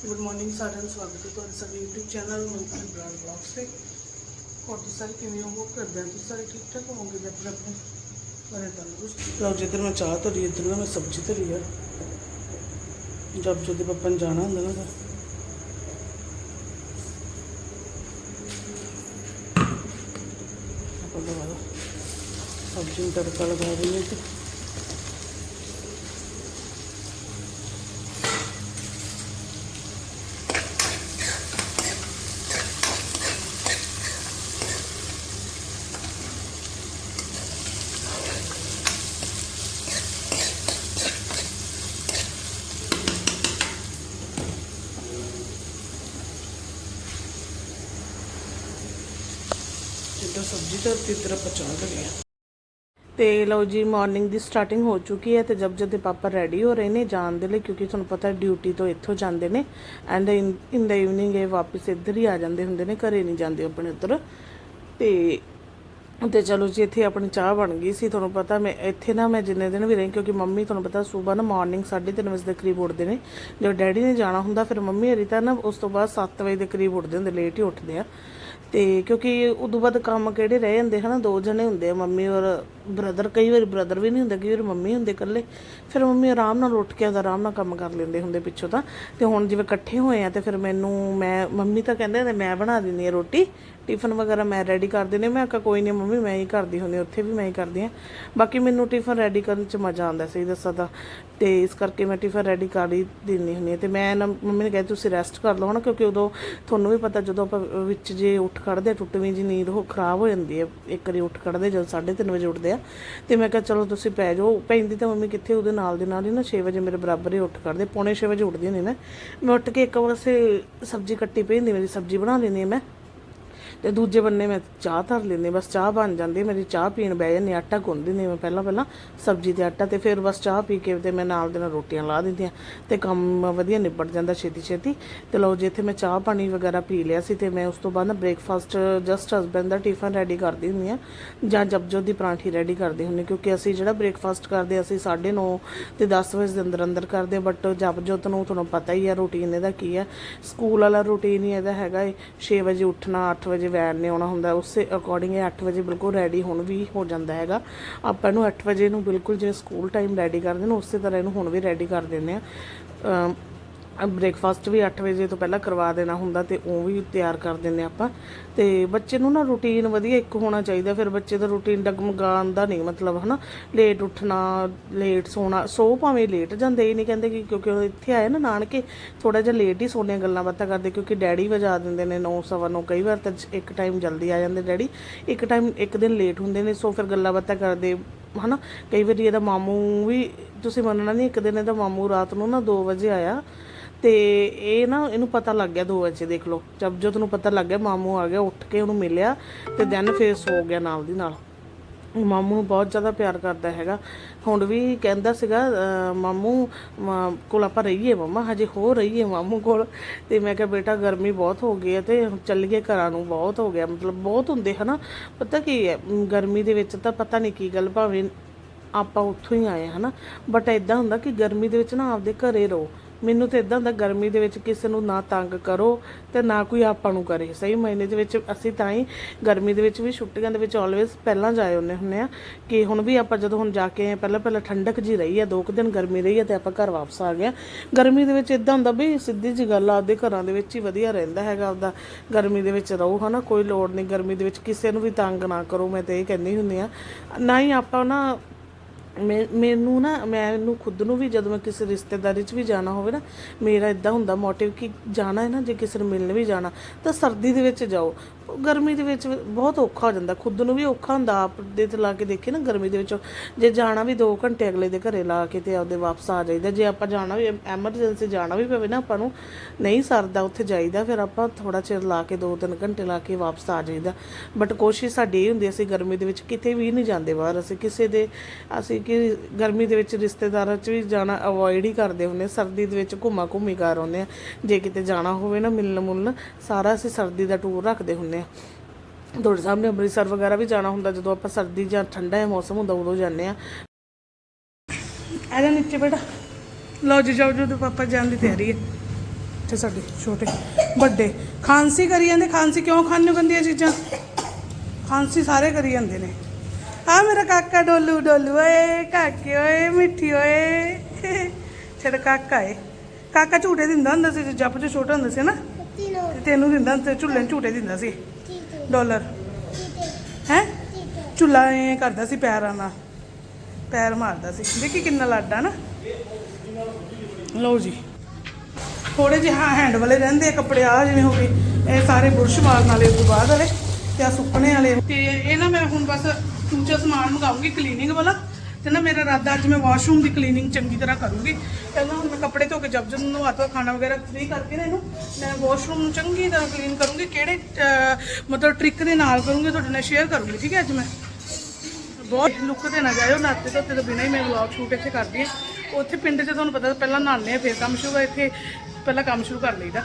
Good morning ਸਾਰਿਆਂ ਨੂੰ ਸਵਾਗਤ ਹੈ ਤੁਹਾਡੇ ਸਾਡੇ YouTube ਚੈਨਲ ਮੰਤਰੀ ਬ੍ਰਾਂਡ ਬਲੌਗਸ ਤੇ। ਹੋਰ ਤੁਸੀਂ ਸਾਰੇ ਕਿਵੇਂ ਹੋ? ਕਰਦੇ ਹਾਂ ਤੁਸੀਂ ਸਾਰੇ ਠੀਕ ਠਾਕ ਹੋਵੋਗੇ ਤੇ ਆਪਣੇ ਆਪਣੇ ਬਣੇ ਤੰਦਰੁਸਤ। ਲਓ ਜਿੱਧਰ ਮੈਂ ਚਾਹ ਧਰੀ, ਇੱਧਰ ਨਾ ਮੈਂ ਸਬਜ਼ੀ ਧਰੀ ਆ। ਜਦ ਜਦੋਂ ਪਪਨ ਨੂੰ ਜਾਣਾ ਹੁੰਦਾ ਨਾ ਸਬਜ਼ੀ ਨੂੰ ਤੜਕਾ ਲਗਾ ਦਿੰਦੇ ਤੇ ਜਿੱਦਾਂ ਸਬਜ਼ੀ ਧਰਤੀ ਤਰ੍ਹਾਂ ਪਚਾ ਲਈਏ ਤੇ ਲਓ ਜੀ ਮਾਰਨਿੰਗ ਦੀ ਸਟਾਰਟਿੰਗ ਹੋ ਚੁੱਕੀ ਹੈ ਤੇ ਜਬ ਜਦ ਦੇ ਪਾਪਾ ਰੈਡੀ ਹੋ ਰਹੇ ਨੇ ਜਾਣ ਦੇ ਲਈ, ਕਿਉਂਕਿ ਤੁਹਾਨੂੰ ਪਤਾ ਡਿਊਟੀ ਤੋਂ ਇੱਥੋਂ ਜਾਂਦੇ ਨੇ ਐਂਡ ਇਨ ਦਾ ਇਵਨਿੰਗ ਇਹ ਵਾਪਸ ਇੱਧਰ ਹੀ ਆ ਜਾਂਦੇ ਹੁੰਦੇ ਨੇ, ਘਰੇ ਨਹੀਂ ਜਾਂਦੇ ਆਪਣੇ ਉੱਧਰ। ਤੇ ਤੇ ਚਲੋ ਜੀ, ਇੱਥੇ ਆਪਣੀ ਚਾਹ ਬਣ ਗਈ ਸੀ, ਤੁਹਾਨੂੰ ਪਤਾ ਮੈਂ, ਇੱਥੇ ਨਾ ਮੈਂ ਜਿੰਨੇ ਦਿਨ ਵੀ ਰਹੀ, ਕਿਉਂਕਿ ਮੰਮੀ ਤੁਹਾਨੂੰ ਪਤਾ ਸਵੇਰ ਨਾ ਮਾਰਨਿੰਗ 3:30 ਵਜੇ ਦੇ ਕਰੀਬ ਉੱਠਦੇ ਨੇ। ਜਦੋਂ ਡੈਡੀ ਨੇ ਜਾਣਾ ਹੁੰਦਾ, ਫਿਰ ਮੰਮੀ ਹਰੀ ਤਾਂ ਨਾ ਉਸ ਤੋਂ ਬਾਅਦ 7 ਵਜੇ ਦੇ ਕਰੀਬ ਉੱਠਦੇ ਹੁੰਦੇ ਲੇਟ ਹੀ ਉੱਠਦੇ ਆ। ਤੇ ਕਿਉਂਕਿ ਉਦੋਂ ਬਾਅਦ ਕੰਮ ਕਿਹੜੇ ਰਹਿ ਜਾਂਦੇ, ਹਨਾ? ਦੋ ਜਣੇ ਹੁੰਦੇ ਆ, ਮੰਮੀ ਔਰ ਬ੍ਰਦਰ ਕਈ ਵਾਰੀ ਬ੍ਰਦਰ ਵੀ ਨਹੀਂ ਹੁੰਦਾ, ਕਈ ਵਾਰੀ ਮੰਮੀ ਹੁੰਦੇ ਇਕੱਲੇ। ਫਿਰ ਮੰਮੀ ਆਰਾਮ ਨਾਲ ਉੱਠ ਕੇ ਆਰਾਮ ਨਾਲ ਕੰਮ ਕਰ ਲੈਂਦੇ ਹੁੰਦੇ ਪਿੱਛੋਂ ਤਾਂ। ਤੇ ਹੁਣ ਜਿਵੇਂ ਇਕੱਠੇ ਹੋਏ ਆ, ਤੇ ਫਿਰ ਮੈਨੂੰ, ਮੈਂ, ਮੰਮੀ ਤਾਂ ਕਹਿੰਦੇ ਨੇ, ਮੈਂ ਬਣਾ ਦਿੰਦੀ ਆ ਰੋਟੀ ਟਿਫਨ ਵਗੈਰਾ ਮੈਂ ਰੈਡੀ ਕਰ ਦਿੰਦੀ ਮੈਂ ਕਿਹਾ ਕੋਈ ਨਹੀਂ ਮੰਮੀ ਮੈਂ ਹੀ ਕਰਦੀ ਹੁੰਦੀ ਉੱਥੇ ਵੀ ਮੈਂ ਹੀ ਕਰਦੀ ਆ ਬਾਕੀ ਮੈਨੂੰ ਟਿਫਨ ਰੈਡੀ ਕਰਨ ਚ ਮਜ਼ਾ ਆਉਂਦਾ ਸਹੀ ਦੱਸਾਂ ਤਾਂ। ਤੇ ਇਸ ਕਰਕੇ ਮੈਂ ਟਿਫਨ ਰੈਡੀ ਕਰ ਹੀ ਦਿੰਦੀ ਹੁੰਦੀ ਹਾਂ। ਤੇ ਮੈਂ ਨਾ ਮੰਮੀ ਨੇ ਕਿਹਾ ਤੁਸੀਂ ਰੈਸਟ ਕਰ ਲਓ ਹਨਾ ਕਿਉਂਕਿ ਉਦੋਂ ਤੁਹਾਨੂੰ ਵੀ ਪਤਾ ਜਦੋਂ ਆਪਾਂ ਵਿੱਚ ਜੇ ਉੱਠ ਖੜਦੇ ਆ, ਟੁੱਟਵੀਂ ਜੀ ਨੀਂਦ ਹੋ ਖਰਾਬ ਹੋ ਜਾਂਦੀ ਹੈ। ਇੱਕ ਵਾਰੀ ਉੱਠ ਖੜਦੇ ਜਦੋਂ 3:30 ਵਜੇ ਉੱਠਦੇ ਆ ਤੇ ਮੈਂ ਕਿਹਾ ਚਲੋ ਤੁਸੀਂ ਪੈ ਜਾਓ। ਪੈਂਦੀ ਤਾਂ ਮੰਮੀ ਕਿੱਥੇ ਉਹਦੇ ਨਾਲ ਦੇ ਨਾਲ ਹੀ ਨਾ 6 ਵਜੇ ਮੇਰੇ ਬਰਾਬਰ ਹੀ ਉੱਠ ਖੜਦੇ ਪੌਣੇ 6 ਵਜੇ ਉੱਠਦੀ ਹੁੰਦੀ ਮੈਂ। ਮੈਂ ਉੱਠ ਕੇ ਇੱਕ ਪਾਸੇ ਸਬਜ਼ੀ ਕੱਟੀ ਪਈ ਹੁੰਦੀ ਮੇਰੀ ਸਬਜ਼ੀ ਬਣਾ ਲੈਂਦੀ ਹਾਂ ਮੈਂ। ਤੇ ਦੂਜੇ ਬੰਨੇ ਮੈਂ ਚਾਹ ਧਰ ਲੈਂਦੀ ਬਸ ਚਾਹ ਬਣ ਜਾਂਦੀ ਮੇਰੀ ਚਾਹ ਪੀਣ ਬਹਿ ਜਾਂਦੀ ਆਟਾ ਗੁੰਨ ਦਿੰਦੀ ਮੈਂ ਪਹਿਲਾਂ ਪਹਿਲਾਂ, ਸਬਜ਼ੀ ਤੇ ਆਟਾ ਤੇ ਫਿਰ ਬਸ ਚਾਹ ਪੀ ਕੇ ਤੇ ਮੈਂ ਨਾਲ ਦੇ ਨਾਲ ਰੋਟੀਆਂ ਲਾ ਦਿੰਦੀ ਆ ਤੇ ਕੰਮ ਵਧੀਆ ਨਿਬੜ ਜਾਂਦਾ ਛੇਤੀ ਛੇਤੀ। ਤੇ ਲਓ ਜੇ ਮੈਂ ਚਾਹ ਪਾਣੀ ਵਗੈਰਾ ਪੀ ਲਿਆ ਸੀ ਤੇ ਮੈਂ ਉਸ ਤੋਂ ਬਾਅਦ ਨਾ ਬ੍ਰੇਕਫਾਸਟ ਜਸਟ ਹਸਬੈਂਡ ਦਾ ਟਿਫਨ ਰੈਡੀ ਕਰਦੀ ਹੁੰਦੀ ਆ ਜਾਂ ਜਬਜੋ ਦੀ ਪਰਾਂਠੀ ਰੈਡੀ ਕਰਦੀ ਹੁੰਦੀ ਕਿਉਂਕਿ ਅਸੀਂ ਜਿਹੜਾ ਬ੍ਰੇਕਫਾਸਟ ਕਰਦੇ ਅਸੀਂ 9:30 ਤੇ 10 ਵਜੇ ਦੇ ਅੰਦਰ ਅੰਦਰ ਕਰਦੇ ਬਟ ਜਬਜੋਤ ਨੂੰ ਤੁਹਾਨੂੰ ਪਤਾ ਹੀ ਆ ਰੂਟੀਨ ਇਹਦਾ ਕੀ ਹੈ। ਸਕੂਲ ਵਾਲਾ ਰੂਟੀਨ ਹੀ ਇਹਦਾ ਹੈਗਾ ਏ 6 ਵਜੇ ਉੱਠਣਾ 8 ਵਜੇ ਵੈਨ ਨੇ ਆਉਣਾ ਹੁੰਦਾ, ਉਸੇ ਅਕੋਰਡਿੰਗ ਇਹ 8 ਵਜੇ ਬਿਲਕੁਲ ਰੈਡੀ ਹੁਣ ਵੀ ਹੋ ਜਾਂਦਾ ਹੈਗਾ। ਆਪਾਂ ਇਹਨੂੰ 8 ਵਜੇ ਨੂੰ ਬਿਲਕੁਲ ਜਿਵੇਂ ਸਕੂਲ ਟਾਈਮ ਰੈਡੀ ਕਰਦੇ ਨੇ, ਉਸੇ ਤਰ੍ਹਾਂ ਇਹਨੂੰ ਹੁਣ ਵੀ ਰੈਡੀ ਕਰ ਦਿੰਦੇ ਆ ਬ੍ਰੇਕਫਾਸਟ ਵੀ 8 ਵਜੇ ਤੋਂ ਪਹਿਲਾਂ ਕਰਵਾ ਦੇਣਾ ਹੁੰਦਾ ਤੇ ਉਹ ਵੀ ਤਿਆਰ ਕਰ ਦਿੰਦੇ ਆਪਾਂ। ਤੇ ਬੱਚੇ ਨੂੰ ਨਾ ਰੂਟੀਨ ਵਧੀਆ ਇੱਕ ਹੋਣਾ ਚਾਹੀਦਾ, ਫਿਰ ਬੱਚੇ ਦਾ ਰੂਟੀਨ ਡਗਮਗਾਉਣ ਦਾ ਨਹੀਂ ਮਤਲਬ, ਹਨਾ? ਲੇਟ ਉੱਠਣਾ ਲੇਟ ਸੋਣਾ, ਸੋ ਭਾਵੇਂ ਲੇਟ ਜਾਂਦੇ ਹੀ ਨਹੀਂ ਕਹਿੰਦੇ ਕਿ ਕਿਉਂਕਿ ਉਹ ਇੱਥੇ ਆਏ ਨਾ ਨਾਨਕੇ ਥੋੜਾ ਜਿਹਾ ਲੇਟ ਹੀ ਸੋਨੇ ਗੱਲਾਂ ਬਾਤਾਂ ਕਰਦੇ ਕਿਉਂਕਿ ਡੈਡੀ ਵਜਾ ਦਿੰਦੇ ਨੇ 9 ਸਵਾ ਨੌ ਕਈ ਵਾਰ ਤਾਂ ਇੱਕ ਟਾਈਮ ਜਲਦੀ ਆ ਜਾਂਦੇ ਡੈਡੀ, ਇੱਕ ਟਾਈਮ ਇੱਕ ਦਿਨ ਲੇਟ ਹੁੰਦੇ ਨੇ, ਸੋ ਫਿਰ ਗੱਲਾਂ ਬਾਤਾਂ ਕਰਦੇ, ਹਨਾ? ਕਈ ਵਾਰੀ ਇਹਦਾ ਮਾਮੂ ਵੀ, ਤੁਸੀਂ ਮੰਨਣਾ ਨਹੀਂ, ਇੱਕ ਦਿਨ ਇਹਦਾ ਮਾਮੂ ਰਾਤ ਨੂੰ ਨਾ 2 ਵਜੇ ਆਇਆ ਤੇ ਇਹ ਨਾ ਇਹਨੂੰ ਪਤਾ ਲੱਗ ਗਿਆ 2 ਵਜੇ, ਦੇਖ ਲਓ। ਜਦ ਜੋ ਨੂੰ ਪਤਾ ਲੱਗ ਗਿਆ, ਮਾਮੂ ਆ ਗਿਆ, ਉੱਠ ਕੇ ਉਹਨੂੰ ਮਿਲਿਆ ਤੇ ਦੈਨ ਫੇਰ ਸੋ ਗਿਆ ਨਾਲ ਦੀ ਨਾਲ। ਮਾਮੂ ਨੂੰ ਬਹੁਤ ਜ਼ਿਆਦਾ ਪਿਆਰ ਕਰਦਾ ਹੈਗਾ। ਹੁਣ ਵੀ ਕਹਿੰਦਾ ਸੀਗਾ ਮਾਮੂ, ਮਾ- ਕੋਲ ਆਪਾਂ ਰਹੀਏ ਮਮਾ, ਹਜੇ ਹੋ ਰਹੀਏ ਮਾਮੂ ਕੋਲ। ਤੇ ਮੈਂ ਕਿਹਾ, ਬੇਟਾ, ਗਰਮੀ ਬਹੁਤ ਹੋ ਗਈ ਹੈ ਤੇ ਚੱਲੀਏ ਘਰਾਂ ਨੂੰ, ਬਹੁਤ ਹੋ ਗਿਆ। ਮਤਲਬ ਬਹੁਤ ਹੁੰਦੇ, ਹਨਾ? ਪਤਾ ਕੀ ਹੈ ਗਰਮੀ ਦੇ ਵਿੱਚ ਤਾਂ ਪਤਾ ਨਹੀਂ ਕੀ ਗੱਲ, ਭਾਵੇਂ ਆਪਾਂ ਉੱਥੋਂ ਹੀ ਆਏ, ਹਨਾ? ਬਟ ਇਦਾਂ ਹੁੰਦਾ ਕਿ ਗਰਮੀ ਦੇ ਵਿੱਚ ਨਾ ਆਪਦੇ ਘਰੇ ਰਹੋ। ਮੈਨੂੰ ਤਾਂ ਇਦਾਂ ਹੁੰਦਾ ਗਰਮੀ ਦੇ ਵਿੱਚ ਕਿਸੇ ਨੂੰ ਨਾ ਤੰਗ ਕਰੋ ਤੇ ਨਾ ਕੋਈ ਆਪਾਂ ਨੂੰ ਕਰੇ। ਸਹੀ ਮਹੀਨੇ ਦੇ ਵਿੱਚ ਅਸੀਂ ਤਾਂ ਹੀ ਗਰਮੀ ਦੇ ਵਿੱਚ ਵੀ ਛੁੱਟੀਆਂ ਦੇ ਵਿੱਚ ਆਲਵੇਸ ਪਹਿਲਾਂ ਜਾਏ ਹੁੰਦੇ ਹੁੰਨੇ ਆ ਕਿ ਹੁਣ ਵੀ ਆਪਾਂ ਜਦੋਂ ਹੁਣ ਜਾ ਕੇ ਆਏ, ਪਹਿਲਾਂ ਪਹਿਲਾਂ ਠੰਡਕ ਜੀ ਰਹੀ ਆ, ਦੋ ਕੁ ਦਿਨ ਗਰਮੀ ਰਹੀ ਆ ਤੇ ਆਪਾਂ ਘਰ ਵਾਪਸ ਆ ਗਏ ਆ। ਗਰਮੀ ਦੇ ਵਿੱਚ ਇਦਾਂ ਹੁੰਦਾ ਵੀ ਸਿੱਧੀ ਜੀ ਗੱਲ ਆ, ਆਪਦੇ ਘਰਾਂ ਦੇ ਵਿੱਚ ਹੀ ਵਧੀਆ ਰਹਿੰਦਾ ਹੈਗਾ ਆਪਦਾ। ਗਰਮੀ ਦੇ ਵਿੱਚ ਰਹੋ ਹਨਾ, ਕੋਈ ਲੋੜ ਨਹੀਂ। ਗਰਮੀ ਦੇ ਵਿੱਚ ਕਿਸੇ ਨੂੰ ਵੀ ਤੰਗ ਨਾ ਕਰੋ, ਮੈਂ ਤੇ ਇਹ ਕਹਿੰਦੀ ਹੁੰਦੀ ਆ। ਨਾ ਹੀ ਆਪਾਂ ਨਾ ਮੈਨੂੰ ਨਾ, ਮੈਨੂੰ ਖੁਦ ਨੂੰ ਵੀ ਜਦੋਂ ਮੈਂ ਕਿਸੇ ਰਿਸ਼ਤੇਦਾਰੀ 'ਚ ਵੀ ਜਾਣਾ ਹੋਵੇ ਨਾ, ਮੇਰਾ ਇਦਾਂ ਹੁੰਦਾ ਮੋਟਿਵ ਕਿ ਜਾਣਾ ਹੈ ਨਾ, ਜੇ ਕਿਸੇ ਨੂੰ ਮਿਲਣ ਵੀ ਜਾਣਾ, ਤਾਂ ਸਰਦੀ ਦੇ ਵਿੱਚ ਜਾਓ। ਗਰਮੀ ਦੇ ਵਿੱਚ ਬਹੁਤ ਔਖਾ ਹੋ ਜਾਂਦਾ। ਖੁਦ ਨੂੰ ਵੀ ਔਖਾ ਹੁੰਦਾ, ਆਪ ਦੇ ਤੇ ਲਾ ਕੇ ਦੇਖੇ ਨਾ ਗਰਮੀ ਦੇ ਵਿੱਚ। ਜੇ ਜਾਣਾ ਵੀ 2 ਘੰਟੇ ਅਗਲੇ ਦੇ ਘਰੇ ਲਾ ਕੇ ਤੇ ਆਪਦੇ ਵਾਪਸ ਆ ਜਾਈਦਾ। ਜੇ ਆਪਾਂ ਜਾਣਾ ਵੀ, ਐਮਰਜੈਂਸੀ ਜਾਣਾ ਵੀ ਪਵੇ ਨਾ ਆਪਾਂ ਨੂੰ, ਨਹੀਂ ਸਰਦਾ ਉੱਥੇ ਜਾਈਦਾ, ਫਿਰ ਆਪਾਂ ਥੋੜਾ ਚਿਰ ਲਾ ਕੇ 2-3 ਘੰਟੇ ਲਾ ਕੇ ਵਾਪਸ ਆ ਜਾਈਦਾ। ਬਟ ਕੋਸ਼ਿਸ਼ ਸਾਡੀ ਇਹ ਹੁੰਦੀ, ਅਸੀਂ ਗਰਮੀ ਦੇ ਵਿੱਚ ਕਿਤੇ ਵੀ ਨਹੀਂ ਜਾਂਦੇ ਬਾਹਰ। ਅਸੀਂ ਕਿਸੇ ਦੇ, ਅਸੀਂ ਕਿ ਗਰਮੀ ਦੇ ਵਿੱਚ ਰਿਸ਼ਤੇਦਾਰਾਂ 'ਚ ਵੀ ਜਾਣਾ ਅਵੋਇਡ ਹੀ ਕਰਦੇ ਹੁੰਦੇ ਸਰਦੀ ਦੇ ਵਿੱਚ ਘੁੰਮਾ ਘੁੰਮੀ ਕਰ ਆਉਂਦੇ ਆ ਜੇ ਕਿਤੇ ਜਾਣਾ ਹੋਵੇ ਨਾ ਮਿਲਣ ਮੁਲਣ ਸਾਰਾ ਅਸੀਂ ਸਰਦੀ ਦਾ ਟੂਰ ਰੱਖਦੇ ਹੁੰਦੇ ਆ ਤੁਹਾਡੇ ਸਾਹਮਣੇ ਅੰਮ੍ਰਿਤਸਰ ਵਗੈਰਾ ਵੀ ਜਾਣਾ ਹੁੰਦਾ ਜਦੋਂ ਆਪਾਂ ਸਰਦੀ ਜਾਂ ਠੰਡਾ ਹੈ ਮੌਸਮ ਹੁੰਦਾ ਉਦੋਂ ਜਾਂਦੇ ਆ ਜਾ ਨੀਚੇ ਬੇਟਾ ਲਓ ਜੀ ਜਾਓ ਜੋ ਤੇ ਪਾਪਾ ਜਾਣ ਦੀ ਤਿਆਰੀ ਹੈ। ਇੱਥੇ ਸਾਡੇ ਛੋਟੇ ਵੱਡੇ। ਖਾਂਸੀ ਕਰੀ ਜਾਂਦੇ ਖਾਂਸੀ ਕਿਉਂ ਖਾਂਦੇ ਹੋ ਗੰਦੀਆਂ ਚੀਜ਼ਾਂ? ਖਾਂਸੀ ਸਾਰੇ ਕਰੀ ਜਾਂਦੇ ਨੇ। ਆ ਮੇਰਾ ਕਾਕਾ ਡੋਲੂ ਡੋਲੂ ਓਏ ਕਾਕੇ ਓਏ ਮਿੱਠੀ ਓਏ। ਛੜ ਕਾਕਾ ਏ। ਕਾਕਾ ਝੂਟੇ ਦਿੰਦਾ ਹੁੰਦਾ ਸੀ ਜਦੋਂ ਜੱਪ ਚ ਛੋਟਾ ਹੁੰਦਾ ਸੀ ਨਾ ਤੇ ਤੈਨੂੰ ਦਿੰਦਾ ਝੁੱਲੇ ਨੂੰ ਝੂਟੇ ਦਿੰਦਾ ਸੀ। ਡਾਲਰ। ਹੈ? ਝੁੱਲਾ ਐ ਕਰਦਾ ਸੀ ਪੈਰਾਂ ਨਾਲ। ਪੈਰ ਮਾਰਦਾ ਸੀ। ਦੇਖੀ ਕਿੰਨਾ ਲਾਡਾ ਨਾ। ਲਓ ਜੀ। ਥੋੜੇ ਜਿਹੇ ਹਾਂ ਹੈਂਡ ਵਾਲੇ ਰਹਿੰਦੇ ਆ ਕੱਪੜੇ ਆ ਜਿਵੇਂ ਹੋ ਗਏ। ਇਹ ਸਾਰੇ ਬੁਰਸ਼ ਮਾਰਨ ਵਾਲੇ ਉਸ ਤੋਂ ਬਾਅਦ ਵਾਲੇ ਤੇ ਆ ਸੁੱਕਣੇ ਵਾਲੇ। ਤੇ ਇਹ ਨਾ ਮੈਂ ਹੁਣ ਬਸ ਦੂਜਾ ਸਮਾਨ ਮੰਗਾਉਂਗੀ ਕਲੀਨਿੰਗ ਵਾਲਾ। ਤੇ ਨਾ ਮੇਰਾ ਇਰਾਦਾ ਅੱਜ ਮੈਂ ਵਾਸ਼ਰੂਮ ਦੀ ਕਲੀਨਿੰਗ ਚੰਗੀ ਤਰ੍ਹਾਂ ਕਰੂੰਗੀ। ਪਹਿਲਾਂ ਹੁਣ ਮੈਂ ਕੱਪੜੇ ਧੋ ਕੇ ਜਬ ਜਬ ਨੂੰ ਧੋ ਖਾਣਾ ਵਗੈਰਾ ਫ੍ਰੀ ਕਰਕੇ ਨਾ ਇਹਨੂੰ, ਮੈਂ ਵਾਸ਼ਰੂਮ ਨੂੰ ਚੰਗੀ ਤਰ੍ਹਾਂ ਕਲੀਨ ਕਰੂੰਗੀ। ਕਿਹੜੇ ਮਤਲਬ ਟ੍ਰਿਕ ਦੇ ਨਾਲ ਕਰੂੰਗੀ, ਤੁਹਾਡੇ ਨਾਲ ਸ਼ੇਅਰ ਕਰੂੰਗੀ, ਠੀਕ ਹੈ ਅੱਜ ਮੈਂ? ਬਹੁਤ ਲੁੱਕ ਤੇ ਨਾ ਜਾਇਓ ਨਾਤੇ ਧੋਤੇ ਤੋਂ ਬਿਨਾਂ ਹੀ ਮੈਂ ਵਲੌਗ ਸ਼ੂਟ ਇੱਥੇ ਕਰਦੀ ਹਾਂ। ਉੱਥੇ ਪਿੰਡ 'ਚ ਤੁਹਾਨੂੰ ਪਤਾ, ਪਹਿਲਾਂ ਨਹਾਉਂਦੇ ਆ ਫਿਰ ਕੰਮ ਸ਼ੁਰੂ ਇੱਥੇ ਪਹਿਲਾਂ ਕੰਮ ਸ਼ੁਰੂ ਕਰ ਲਈਦਾ।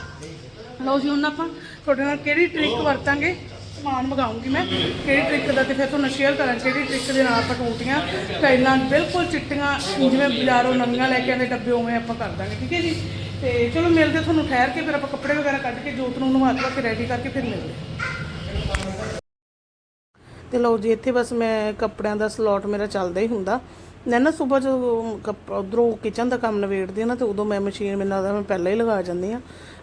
ਲਓ ਜੀ, ਹੁਣ ਆਪਾਂ ਤੁਹਾਡੇ ਨਾਲ ਕਿਹੜੀ ਟ੍ਰਿਕ ਵਰਤਾਂਗੇ? ਸਮਾਨ ਮੰਗਾਉਂਗੀ ਮੈਂ, ਕਿਹੜੀ ਟ੍ਰਿਕ ਦਾ ਤੇ ਫਿਰ ਤੁਹਾਨੂੰ ਸ਼ੇਅਰ ਕਰਾਂਗੇ ਕਿਹੜੀ ਟ੍ਰਿਕ ਦੇ ਨਾਲ ਆਪਾਂ ਟੂਟੀਆਂ ਟਾਈਲਾਂ ਬਿਲਕੁਲ ਚਿੱਟੀਆਂ, ਜਿਵੇਂ ਬਾਜ਼ਾਰੋਂ ਨਵੀਆਂ ਲੈ ਕੇ ਆਉਂਦੇ ਡੱਬੇ ਉਵੇਂ ਆਪਾਂ ਕਰ ਦਾਂਗੇ, ਠੀਕ ਹੈ ਜੀ? ਤੇ ਚਲੋ ਮਿਲਦੇ ਤੁਹਾਨੂੰ ਠਹਿਰ ਕੇ, ਫਿਰ ਆਪਾਂ ਕੱਪੜੇ ਵਗੈਰਾ ਕੱਢ ਕੇ ਜੋਤ ਨੂੰ ਨਵਾ ਕੇ ਰੈਡੀ ਕਰਕੇ ਫਿਰ ਮਿਲਦੇ ਤੇ ਲਓ ਜੀ, ਇੱਥੇ ਬਸ ਮੈਂ ਕੱਪੜਿਆਂ ਦਾ ਸਲੋਟ ਮੇਰਾ ਚੱਲਦਾ ਹੀ ਹੁੰਦਾ। ਮੈਂ ਨਾ ਸਵੇਰ ਜਦੋਂ ਕੱਪ, ਉਧਰੋਂ ਕਿਚਨ ਦਾ ਕੰਮ ਨਵੇੜਦੀ ਹਾਂ ਨਾ, ਤੇ ਉਦੋਂ ਮੈਂ ਮਸ਼ੀਨ ਮੈਨੂੰ ਲੱਗਦਾ ਮੈਂ ਪਹਿਲਾਂ ਹੀ ਲਗਾ ਜਾਂਦੀ ਹਾਂ।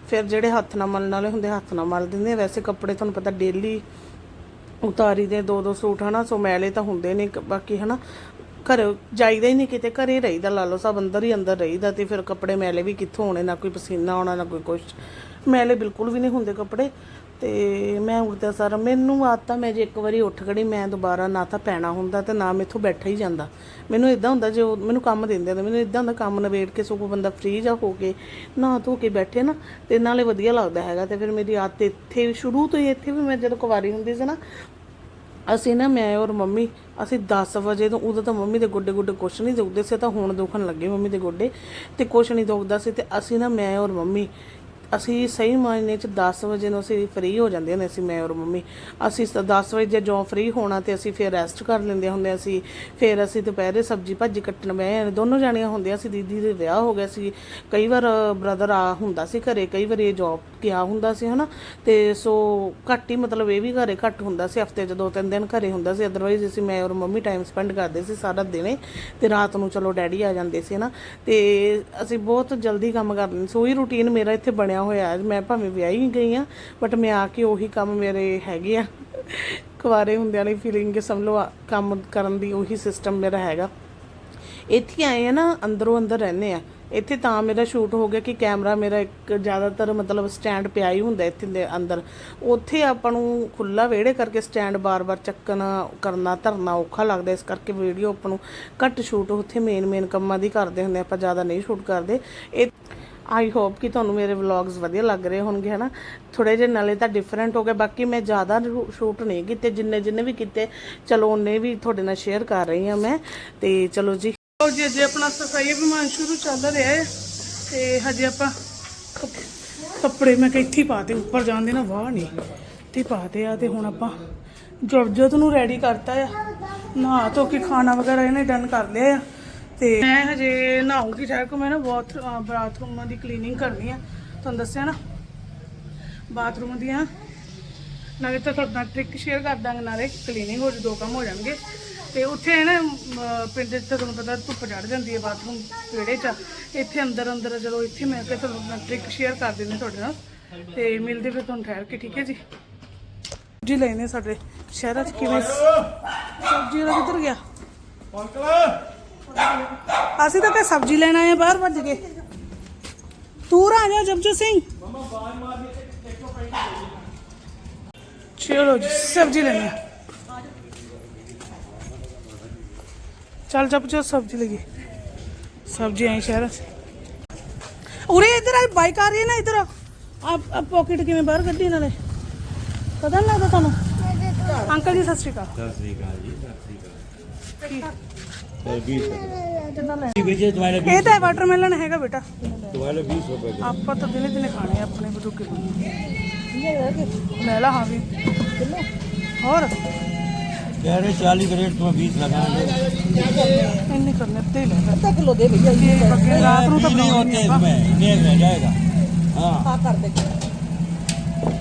ਫਿਰ ਜਿਹੜੇ ਹੱਥ ਨਾਲ ਮਲਣ ਵਾਲੇ ਹੁੰਦੇ, ਹੱਥ ਨਾਲ ਮਲ ਦਿੰਦੇ ਵੈਸੇ ਕੱਪੜੇ ਤੁਹਾਨੂੰ ਪਤਾ ਡੇਲੀ ਉਤਾਰੀ ਦੇ ਦੋ ਦੋ ਸੂਟ, ਹਨਾ, ਸੋ ਮੈਲੇ ਤਾਂ ਹੁੰਦੇ ਨੇ, ਕ- ਬਾਕੀ, ਹਨਾ, ਘਰ ਜਾਈਦਾ ਹੀ ਨਹੀਂ ਕਿਤੇ, ਘਰੇ ਰਹੀਦਾ, ਲਾ ਲਓ, ਸਭ ਅੰਦਰ ਹੀ ਅੰਦਰ ਰਹੀਦਾ ਤੇ ਫਿਰ ਕੱਪੜੇ ਮੈਲੇ ਵੀ ਕਿੱਥੋਂ ਆਉਣੇ? ਨਾ ਕੋਈ ਪਸੀਨਾ ਆਉਣਾ, ਨਾ ਕੋਈ ਕੁਛ। ਮੈਲੇ ਬਿਲਕੁਲ ਵੀ ਨਹੀਂ ਹੁੰਦੇ ਕੱਪੜੇ। ਤੇ ਮੈਂ ਉੱਠਦਾ ਸਾਰਾ, ਮੈਨੂੰ ਆਦਤ ਮੈਂ ਜੇ ਇੱਕ ਵਾਰੀ ਉੱਠ ਖੜੀ, ਮੈਂ ਦੁਬਾਰਾ ਨਾ ਤਾਂ ਪੈਣਾ ਹੁੰਦਾ ਤੇ ਨਾ ਮੈਥੋਂ ਬੈਠਾ ਹੀ ਜਾਂਦਾ। ਮੈਨੂੰ ਇਦਾਂ ਹੁੰਦਾ ਜੇ ਉਹ ਮੈਨੂੰ ਕੰਮ ਦਿੰਦੇ ਨੇ ਮੈਨੂੰ ਇਦਾਂ ਹੁੰਦਾ ਕੰਮ ਨਵੇੜ ਕੇ ਸਗੋਂ ਬੰਦਾ ਫ੍ਰੀ ਜਾ ਹੋ ਕੇ, ਨਾ ਧੋ ਕੇ ਬੈਠੇ ਨਾ, ਤੇ ਨਾਲੇ ਵਧੀਆ ਲੱਗਦਾ ਹੈਗਾ ਤੇ ਫਿਰ ਮੇਰੀ ਆਦਤ ਇੱਥੇ ਸ਼ੁਰੂ ਤੋਂ ਹੀ ਇੱਥੇ ਵੀ ਮੈਂ ਜਦੋਂ ਕੁਵਾਰੀ ਹੁੰਦੀ ਸੀ ਨਾ, ਅਸੀਂ ਨਾ ਮੈਂ ਔਰ ਮੰਮੀ, ਅਸੀਂ 10 ਵਜੇ ਤੋਂ ਉਦੋਂ ਤਾਂ ਮੰਮੀ ਦੇ ਗੋਡੇ ਗੋਡੇ ਕੁਛ ਨਹੀਂ ਦੁਖਦੇ ਸੀ ਤਾਂ ਹੁਣ ਦੁਖਣ ਲੱਗੇ ਮੰਮੀ ਦੇ ਗੋਡੇ, ਤੇ ਕੁਛ ਨਹੀਂ ਦੁਖਦਾ ਸੀ ਤੇ ਅਸੀਂ ਨਾ ਮੈਂ ਔਰ ਮੰਮੀ ਅਸੀਂ ਸਹੀ ਮਾਇਨੇ ਚ 10 ਵਜੇ ਨੂੰ ਅਸੀਂ ਫ੍ਰੀ ਹੋ ਜਾਂਦੇ ਹੁੰਦੇ ਅਸੀਂ ਮੈਂ ਔਰ ਮੰਮੀ। ਅਸੀਂ 10 ਵਜੇ ਜੇ ਜਦੋਂ ਫ੍ਰੀ ਹੋਣਾ ਤੇ ਅਸੀਂ ਫਿਰ ਰੈਸਟ ਕਰ ਲੈਂਦੇ ਹੁੰਦੇ ਅਸੀਂ ਫਿਰ ਅਸੀਂ ਦੁਪਹਿਰੇ ਸਬਜ਼ੀ ਭਾਜੀ ਕੱਟਣ ਬਹਿ ਦੋਨੋਂ ਜਾਣੀਆਂ ਹੁੰਦੀਆਂ ਸੀ, ਦੀਦੀ ਦੇ ਵਿਆਹ ਹੋ ਗਿਆ ਸੀ। ਕਈ ਵਾਰ ਬ੍ਰਦਰ ਆ ਹੁੰਦਾ ਸੀ ਘਰੇ, ਕਈ ਵਾਰ ਇਹ ਜੌਬ ਗਿਆ ਹੁੰਦਾ ਸੀ, ਹਨਾ। ਤੇ ਸੋ ਘੱਟ ਹੀ ਮਤਲਬ ਇਹ ਵੀ ਘਰੇ ਘੱਟ ਹੁੰਦਾ ਸੀ, ਹਫ਼ਤੇ 'ਚ ਦੋ ਤਿੰਨ ਦਿਨ ਘਰੇ ਹੁੰਦਾ ਸੀ। ਅਦਰਵਾਈਜ਼ ਅਸੀਂ, ਮੈਂ ਔਰ ਮੰਮੀ ਟਾਈਮ ਸਪੈਂਡ ਕਰਦੇ ਸੀ ਸਾਰਾ ਦਿਨੇ। ਤੇ ਰਾਤ ਨੂੰ ਚਲੋ ਡੈਡੀ ਆ ਜਾਂਦੇ ਸੀ ਨਾ ਤੇ ਅਸੀਂ ਬਹੁਤ ਜਲਦੀ ਕੰਮ ਕਰ ਲੈਂਦੇ ਸੀ ਉਹੀ ਰੂਟੀਨ ਮੇਰਾ ਇੱਥੇ ਬਣਿਆ ਹੋਇਆ ਹੈ। ਮੈਂ ਭਾਵੇਂ ਵਿਆਹੀ ਗਈ ਆ ਬਟ ਮੈਂ ਆ ਕੇ ਉਹੀ ਕੰਮ ਮੇਰੇ ਹੈਗੇ ਆ। ਕੁਆਰੇ ਹੁੰਦਿਆਂ ਦੀ ਫੀਲਿੰਗ ਕਿ ਸਮਝ ਲਓ ਕੰਮ ਕਰਨ ਦੀ ਉਹੀ ਸਿਸਟਮ ਮੇਰਾ ਹੈਗਾ। ਇੱਥੇ ਆਏ ਆ ਨਾ, ਅੰਦਰੋਂ ਅੰਦਰ ਰਹਿੰਦੇ ਆ। ਇੱਥੇ ਤਾਂ ਮੇਰਾ ਸ਼ੂਟ ਹੋ ਗਿਆ ਕਿ ਕੈਮਰਾ ਮੇਰਾ ਇੱਕ ਜ਼ਿਆਦਾਤਰ ਮਤਲਬ ਸਟੈਂਡ ਪਿਆ ਹੀ ਹੁੰਦਾ ਇੱਥੇ ਦੇ ਅੰਦਰ। ਉੱਥੇ ਆਪਾਂ ਨੂੰ ਖੁੱਲਾ ਵਿਹੜੇ ਕਰਕੇ ਸਟੈਂਡ ਬਾਰ-ਬਾਰ ਚੱਕਣਾ, ਕਰਨਾ, ਧਰਨਾ ਔਖਾ ਲੱਗਦਾ। ਇਸ ਕਰਕੇ ਵੀਡੀਓ ਆਪਾਂ ਨੂੰ ਘੱਟ ਸ਼ੂਟ ਉੱਥੇ ਮੇਨ ਮੇਨ ਕੰਮਾਂ ਦੀ ਕਰਦੇ ਹੁੰਦੇ ਆਪਾਂ ਜ਼ਿਆਦਾ ਨਹੀਂ ਸ਼ੂਟ ਕਰਦੇ। ਆਈ ਹੋਪ ਕਿ ਤੁਹਾਨੂੰ ਮੇਰੇ ਵਲੌਗਸ ਵਧੀਆ ਲੱਗ ਰਹੇ ਹੋਣਗੇ, ਹਨਾ? ਥੋੜੇ ਜਿਹੇ ਨਾਲੇ ਤਾਂ ਡਿਫਰੈਂਟ ਹੋ ਗਏ, ਬਾਕੀ ਮੈਂ ਜ਼ਿਆਦਾ ਸ਼ੂਟ ਨਹੀਂ ਕੀਤੇ, ਜਿੰਨੇ ਜਿੰਨੇ ਵੀ ਕੀਤੇ, ਚਲੋ ਉਹਨੇ ਵੀ ਤੁਹਾਡੇ ਨਾਲ ਸ਼ੇਅਰ ਕਰ ਰਹੀ ਹਾਂ ਮੈਂ, ਤੇ ਚਲੋ ਜੀ। ਲਓ ਜੀ ਜੇ ਆਪਣਾ ਸਫ਼ਾਈ ਅਭਿਮਾਨ ਸ਼ੁਰੂ ਚੱਲ ਰਿਹਾ ਹੈ, ਤੇ ਹਜੇ ਆਪਾਂ ਕੱਪੜੇ ਮੈਂ ਕਿੱਥੇ ਪਾਤੇ ਉੱਪਰ ਜਾਂਦੇ ਨਾ ਵਾਹ ਨਹੀਂ, ਇੱਥੇ ਪਾਤੇ ਆ, ਤੇ ਹੁਣ ਆਪਾਂ ਜੁਰਜਤ ਨੂੰ ਰੈਡੀ ਕਰਤਾ ਆ, ਨਹਾ ਧੋ ਕੇ ਖਾਣਾ ਵਗੈਰਾ ਇਹਨੇ ਡਨ ਕਰ ਲਿਆ ਆ। ਤੇ ਮੈਂ ਹਜੇ ਨਹਾਉਂਗੀ ਠਹਿਰ ਕੋ ਮੈਂ ਨਾ ਬਾਥ ਬਾਥਰੂਮਾਂ ਦੀ ਕਲੀਨਿੰਗ ਕਰਨੀ ਆ। ਤੁਹਾਨੂੰ ਦੱਸਿਆ ਨਾ? ਬਾਥਰੂਮ ਦੀਆਂ ਨਾਲੇ ਤਾਂ ਤੁਹਾਡੇ ਨਾਲ ਟ੍ਰਿਕ ਸ਼ੇਅਰ ਕਰ ਦਾਂਗੇ ਨਾਲੇ ਕਲੀਨਿੰਗ ਹੋ ਜੂ ਦੋ ਕੰਮ ਹੋ ਜਾਣਗੇ। ਤੇ ਉੱਥੇ ਨਾ ਪਿੰਡ ਤਾਂ ਤੁਹਾਨੂੰ ਪਤਾ ਧੁੱਪ ਚੜ ਜਾਂਦੀ ਹੈ ਬਾਥਰੂਮ ਵਿਹੜੇ 'ਚ। ਇੱਥੇ ਅੰਦਰ ਅੰਦਰ ਜਦੋਂ ਇੱਥੇ ਮੈਂ ਕਿਹਾ ਤੁਹਾਨੂੰ ਮੈਂ ਟ੍ਰਿਕ ਸ਼ੇਅਰ ਕਰ ਦਿੰਦੇ ਤੁਹਾਡੇ ਨਾਲ। ਤੇ ਮਿਲਦੇ ਫਿਰ ਤੁਹਾਨੂੰ ਠਹਿਰ ਕੇ ਠੀਕ ਹੈ ਜੀ? ਜੀ ਲੈਨੇ ਸਾਡੇ ਸ਼ਹਿਰਾਂ 'ਚ ਕਿਵੇਂ? ਸਬਜ਼ੀ ਵਾਲਾ ਕਿੱਧਰ ਗਿਆ? ਅਸੀਂ ਤਾਂ ਕਿ ਸਬਜ਼ੀ ਲੈਣ ਆਏ ਆ ਬਾਹਰ ਭੱਜ ਕੇ ਤੂੰ ਆ ਜਾ ਜਪਜੋ ਸਿੰਘ। ਚਲੋ ਜੀ ਸਬਜ਼ੀ ਲੈਣੀ ਆ ਚੱਲ ਜਪ ਜੋ ਸਬਜ਼ੀ ਲਗੀ ਸਬਜ਼ੀ ਆਈ ਸ਼ਹਿਰ। ਚ ਉਰੇ ਇੱਧਰ ਆ ਬਾਈਕ ਆ ਰਹੀ ਹੈ ਨਾ ਇੱਧਰ। ਆ ਆ ਪਾਕਟ ਕਿਵੇਂ ਬਾਹਰ ਕੱਢੀ ਨਾਲੇ ਪਤਾ ਨਹੀਂ ਲੱਗਦਾ ਤੁਹਾਨੂੰ? ਅੰਕਲ। ਜੀ ਸਤਿ ਸ਼੍ਰੀ ਅਕਾਲ। ਸਤਿ ਸ੍ਰੀ ਅਕਾਲ ਜੀ ਸਤਿ ਸ੍ਰੀ ਅਕਾਲ। ਕੀ सर बीस ਕਿੰਨਾ ਲੈ भेजिए तुम्हारे ਇਹ ਤਾਂ ਵਾਟਰਮੈਲਨ ਹੈਗਾ ਬੇਟਾ तुम्हारे बीस रुपए के ਆਪਾਂ ਤਾਂ ਦਿਨੇ ਦਿਨੇ ਖਾਣੇ ਆ ਆਪਣੇ ਬਜ਼ੁਰਗ ਲੈ ਲਾ ਹਾਂ ਵੀ ਹੋਰ कह रहे चालीस का रेट तुम्हें बीस लगाएंगे ਇੰਨੇ ਕਰਨੇ ਤੇ ਹੀ ਲੈ ਅੱਧਾ ਕਿਲੋ ਦੇ ਭਈਆ ਇਹ ਬੱਗੇ ਰਾਤ ਨੂੰ ਤਾਂ बीस नहीं ਬਣਾਉਣੀ होते ਆਪਾਂ इसमें इन्हें रह जाएगा हाँ ਆ ਕਰ ਦੇ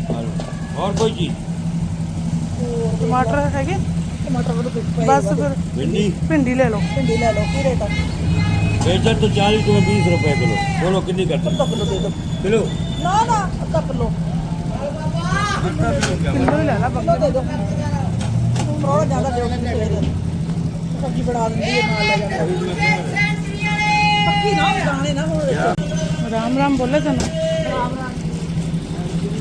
हेलो। और कोई चीज ਟਮਾਟਰ ਹੈਗੇ ਟਮਾਟਰ ਵਾਲੋ ਪਿੱਛੇ ਬਸ ਫਿਰ भिंडी ਭਿੰਡੀ ਲੈ ਲਓ ਭਿੰਡੀ ਲੈ ਲਓ ਕੀ ਰੇਟ ਆ बेचन तो चालीस तुम्हें बीस रुपए किलो बोलो कितनी करते ਅੱਧਾ ਕਿਲੋ ਦੇ ਦਿਓ किलो ਨਾ ਨਾ ਅੱਧਾ ਕਿਲੋ ਕਿਲੋ ਹੀ ਲੈ ਲਾ ਕਿਲੋ ਦੇ ਦਿਓ ਥੋੜਾ ਜ਼ਿਆਦਾ ਦਿਓ ਮੈਨੂੰ ਸਵੇਰੇ ਸਬਜ਼ੀ ਬਣਾ ਦਿੰਦੀ ਹੈ ਨਾਲ ਲੈ ਜਾਂਦਾ ਪੱਕੀ ਨਾ ਦਾਣੇ ਨਾ ਹੁਣ ਵਿੱਚ ਰਾਮ ਰਾਮ ਬੋਲੇ ਤੈਨੂੰ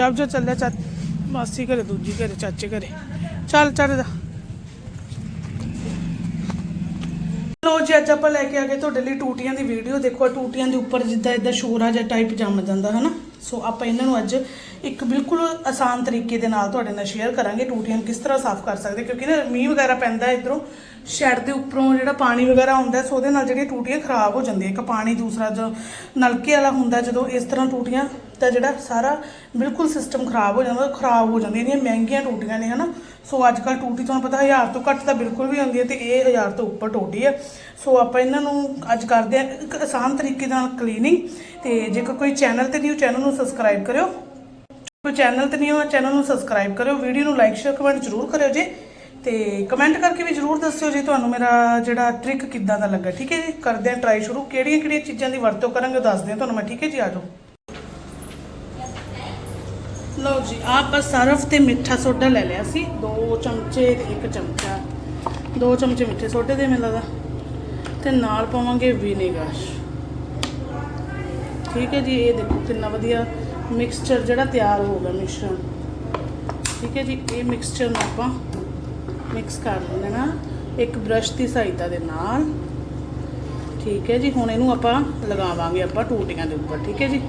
ਜਬ ਜੋ ਚੱਲਿਆ ਚਾ ਮਾਸੀ ਘਰੇ, ਦੂਜੀ ਘਰੇ, ਚਾਚੇ ਘਰੇ। ਚੱਲ ਚੱਲ ਜਾ। ਲੋ ਜੀ, ਅੱਜ ਆਪਾਂ ਲੈ ਕੇ ਆ ਗਏ ਤੁਹਾਡੇ ਲਈ ਟੂਟੀਆਂ ਦੀ ਵੀਡੀਓ। ਦੇਖੋ ਟੂਟੀਆਂ ਦੇ ਉੱਪਰ ਜਿੱਦਾਂ ਇਦਾਂ ਸ਼ੋਰਾ ਜਿਹਾ ਟਾਈਪ ਜੰਮ ਜਾਂਦਾ ਹੈ ਸੋ ਆਪਾਂ ਇਹਨਾਂ ਨੂੰ ਅੱਜ ਇੱਕ ਬਿਲਕੁਲ ਆਸਾਨ ਤਰੀਕੇ ਦੇ ਨਾਲ ਤੁਹਾਡੇ ਨਾਲ ਸ਼ੇਅਰ ਕਰਾਂਗੇ ਟੂਟੀਆਂ ਕਿਸ ਤਰ੍ਹਾਂ ਸਾਫ਼ ਕਰ ਸਕਦੇ, ਕਿਉਂਕਿ ਨਾ ਮੀਂਹ ਵਗੈਰਾ ਪੈਂਦਾ ਇਧਰੋਂ, ਸ਼ੈਡ ਦੇ ਉੱਪਰੋਂ ਜਿਹੜਾ ਪਾਣੀ ਵਗੈਰਾ ਆਉਂਦਾ ਸੋ ਉਹਦੇ ਨਾਲ ਜਿਹੜੀਆਂ ਟੂਟੀਆਂ ਖਰਾਬ ਹੋ ਜਾਂਦੀਆਂ। ਇੱਕ ਪਾਣੀ ਦੂਸਰਾ ਜੋ ਨਲਕੇ ਵਾਲਾ ਹੁੰਦਾ, ਜਦੋਂ ਇਸ ਤਰ੍ਹਾਂ ਟੂਟੀਆਂ ਤਾਂ ਜਿਹੜਾ ਸਾਰਾ ਬਿਲਕੁਲ ਸਿਸਟਮ ਖਰਾਬ ਹੋ ਜਾਂਦਾ, ਖਰਾਬ ਹੋ ਜਾਂਦੀਆਂ ਇਹਦੀਆਂ ਮਹਿੰਗੀਆਂ ਟੂਟੀਆਂ ਨੇ, ਹਨਾ? ਸੋ ਅੱਜ ਕੱਲ ਟੂਟੀ ਤੁਹਾਨੂੰ ਪਤਾ 1000 ਤੋਂ ਘੱਟ ਤਾਂ ਬਿਲਕੁਲ ਵੀ ਆਉਂਦੀ ਹੈ ਤੇ ਇਹ 1000 ਤੋਂ ਉੱਪਰ ਟੂਟੀ ਹੈ। ਸੋ ਆਪਾਂ ਇਹਨਾਂ ਨੂੰ ਅੱਜ ਕਰਦੇ ਆ ਇੱਕ ਆਸਾਨ ਤਰੀਕੇ ਨਾਲ ਕਲੀਨਿੰਗ ਤੇ ਜੇਕਰ ਕੋਈ ਚੈਨਲ ਤੇ ਨਿਊ ਚੈਨਲ ਨੂੰ ਸਬਸਕ੍ਰਾਈਬ ਕਰਿਓ। ਕੋਈ ਚੈਨਲ ਤੇ ਨਹੀਂ ਹੋ ਚੈਨਲ ਨੂੰ ਸਬਸਕ੍ਰਾਈਬ ਕਰਿਓ। ਵੀਡੀਓ ਨੂੰ ਲਾਈਕ ਸ਼ੇਅਰ ਕਮੈਂਟ ਜ਼ਰੂਰ ਕਰਿਓ ਜੀ। ਤੇ ਕਮੈਂਟ ਕਰਕੇ ਵੀ ਜ਼ਰੂਰ ਦੱਸਿਓ ਜੀ ਤੁਹਾਨੂੰ ਮੇਰਾ ਜਿਹੜਾ ਟ੍ਰਿਕ ਕਿੱਦਾਂ ਦਾ ਲੱਗਾ, ਠੀਕ ਹੈ ਜੀ? ਕਰਦੇ ਆ ਟਰਾਈ ਸ਼ੁਰੂ। ਕਿਹੜੀਆਂ ਕਿਹੜੀਆਂ ਚੀਜ਼ਾਂ ਦੀ ਵਰਤੋਂ ਕਰਾਂਗੇ ਉਹ ਦੱਸਦੇ ਆ ਤੁਹਾਨੂੰ ਮੈਂ, ਠੀਕ ਹੈ ਜੀ? ਆ ਜਾਓ। ਲਓ ਜੀ, ਆਹ ਬਸ ਸਰਫ ਤੇ ਮਿੱਠਾ ਸੋਡਾ ਲੈ ਲਿਆ ਸੀ। ਦੋ ਚਮਚੇ ਤੇ ਇੱਕ ਚਮਚਾ। ਦੋ ਚਮਚੇ ਮਿੱਠੇ ਸੋਡੇ ਦੇ ਮੈਨੂੰ ਲੱਗਦਾ। ਤੇ ਨਾਲ ਪਾਵਾਂਗੇ ਵਿਨੇਗਰ ਠੀਕ ਹੈ ਜੀ, ਇਹ ਦੇਖੋ ਕਿੰਨਾ ਵਧੀਆ ਮਿਕਸਚਰ ਜਿਹੜਾ ਤਿਆਰ ਹੋ ਗਿਆ ਮਿਸ਼ਰਣ ਠੀਕ ਹੈ ਜੀ, ਇਹ ਮਿਕਸਚਰ ਨੂੰ ਆਪਾਂ ਮਿਕਸ ਕਰ ਲੈਣਾ। ਇੱਕ ਬ੍ਰਸ਼ ਦੀ ਸਹਾਇਤਾ ਦੇ ਨਾਲ। ਠੀਕ ਹੈ ਜੀ, ਹੁਣ ਇਹਨੂੰ ਆਪਾਂ ਲਗਾਵਾਂਗੇ ਆਪਾਂ ਟੂਟੀਆਂ ਦੇ ਉੱਪਰ। ਠੀਕ ਹੈ ਜੀ।